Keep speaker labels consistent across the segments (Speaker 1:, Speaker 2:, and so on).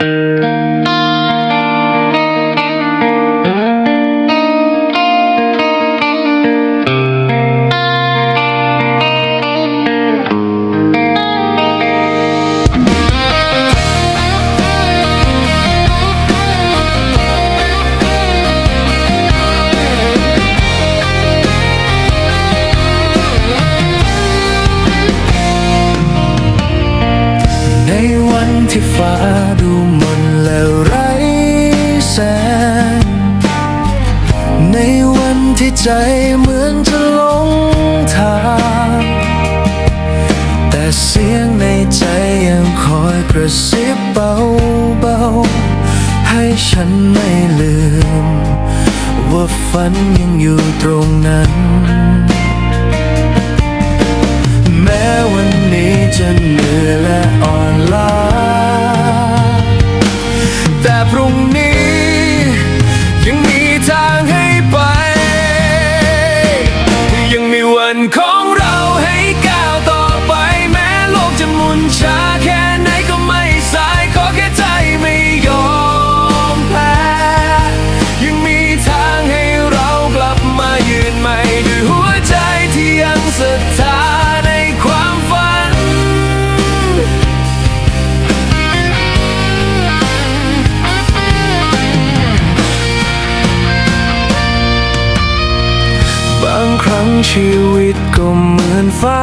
Speaker 1: ในวันที่ฟ้าดู ในวันที่ใจเหมือนจะหลงทาง แต่เสียงในใจยังคอยกระซิบเบาๆ ให้ฉันไม่ลืม ว่าฝันยังอยู่ตรงนั้น แม้วันนี้จะเหนื่อย รั้งชีวิตก็เหมือนฟ้า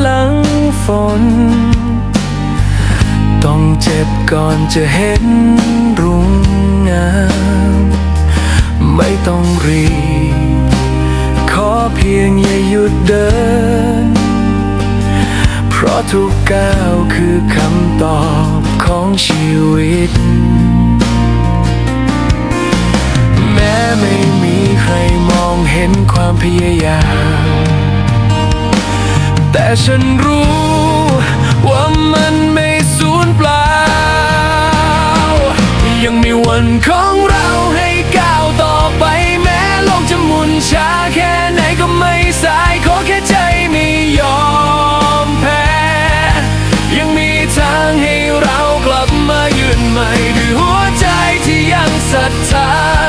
Speaker 1: หลังฝน ต้องเจ็บก่อนจะเห็นรุ่งงามไม่ต้องรีบ ขอเพียงอย่าหยุดเดิน เพราะทุกก้าวคือคำตอบของชีวิต ความพยายาม แต่ฉันรู้ว่ามันไม่สูญเปล่า ยังมีวันของเราให้ก้าวต่อไปแม้โลกจะหมุนช้าแค่ไหนก็ไม่สายขอแค่ใจไม่ยอมแพ้ ยังมีทางให้เรากลับมายืนใหม่ด้วยหัวใจที่ยังศรัทธา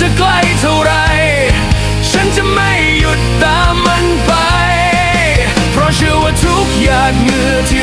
Speaker 1: จะไกลเท่าไร ฉันจะไม่หยุดตามมันไป เพราะเชื่อว่าทุกหยาดเหงื่อที่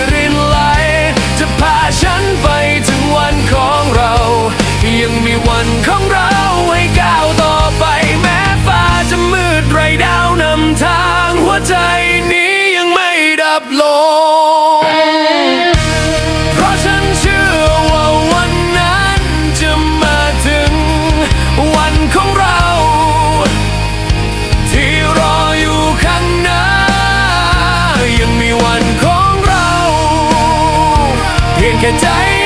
Speaker 1: take a day.